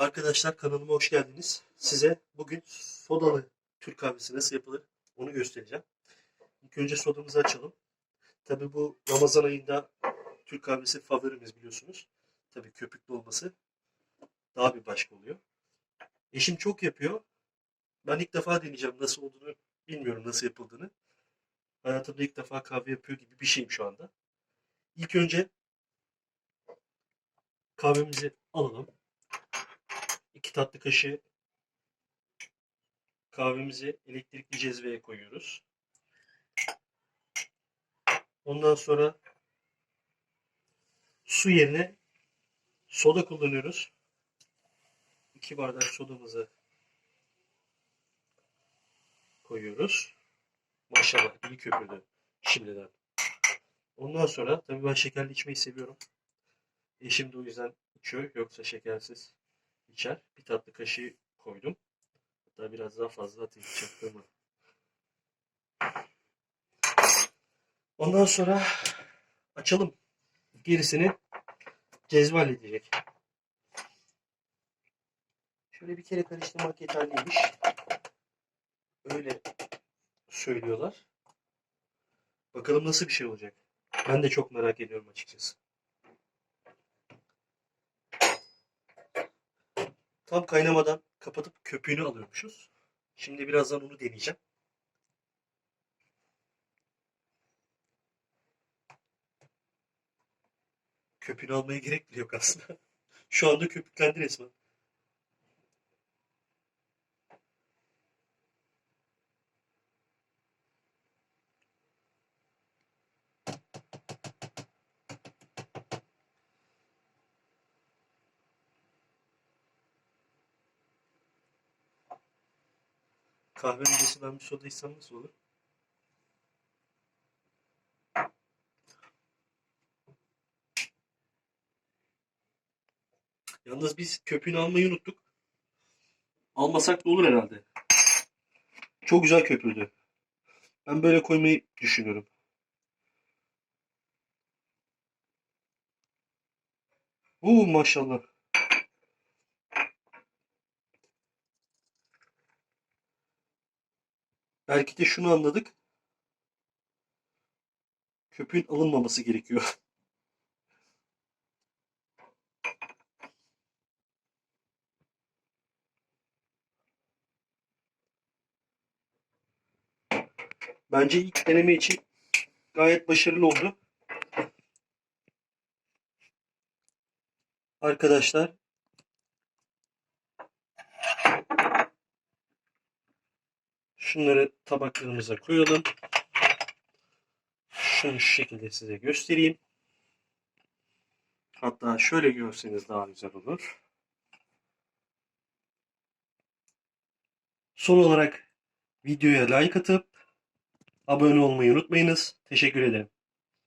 Arkadaşlar kanalıma hoş geldiniz. Size bugün sodalı Türk kahvesi nasıl yapılır onu göstereceğim. İlk önce sodamızı açalım. Tabi bu Ramazan ayında Türk kahvesi favorimiz biliyorsunuz. Tabi köpüklü olması daha bir başka oluyor. Eşim çok yapıyor. Ben ilk defa deneyeceğim nasıl olduğunu bilmiyorum nasıl yapıldığını. Hayatımda ilk defa kahve yapıyor gibi bir şeyim şu anda. İlk önce kahvemizi alalım. 2 tatlı kaşığı kahvemizi elektrikli cezveye koyuyoruz. Ondan sonra su yerine soda kullanıyoruz. 2 bardak sodamızı koyuyoruz. Maşallah iyi köpürdü şimdiden. Ondan sonra tabii ben şekerli içmeyi seviyorum. Eşim de o yüzden içiyor. Yoksa şekersiz içer. Bir tatlı kaşığı koydum. Hatta biraz daha fazla atayım çaktırma. Ondan sonra açalım. Gerisini cezve halledecek. Şöyle bir kere karıştırmak yeterliymiş. Öyle söylüyorlar. Bakalım nasıl bir şey olacak. Ben de çok merak ediyorum açıkçası. Tam kaynamadan kapatıp köpüğünü alıyormuşuz. Şimdi birazdan onu deneyeceğim. Köpüğünü almaya gerek bile yok aslında. Şu anda köpüklendi resmen. Kahve öncesi ben bir soda içsem nasıl olur? Yalnız biz köpüğünü almayı unuttuk. Almasak da olur herhalde. Çok güzel köpürdü. Ben böyle koymayı düşünüyorum. Oo maşallah. Belki de şunu anladık. Köpüğün alınmaması gerekiyor. Bence ilk deneme için gayet başarılı oldu. Arkadaşlar Şunları tabaklarımıza koyalım. Şunu şu şekilde size göstereyim. Hatta şöyle görseniz daha güzel olur. Son olarak videoya like atıp abone olmayı unutmayınız. Teşekkür ederim.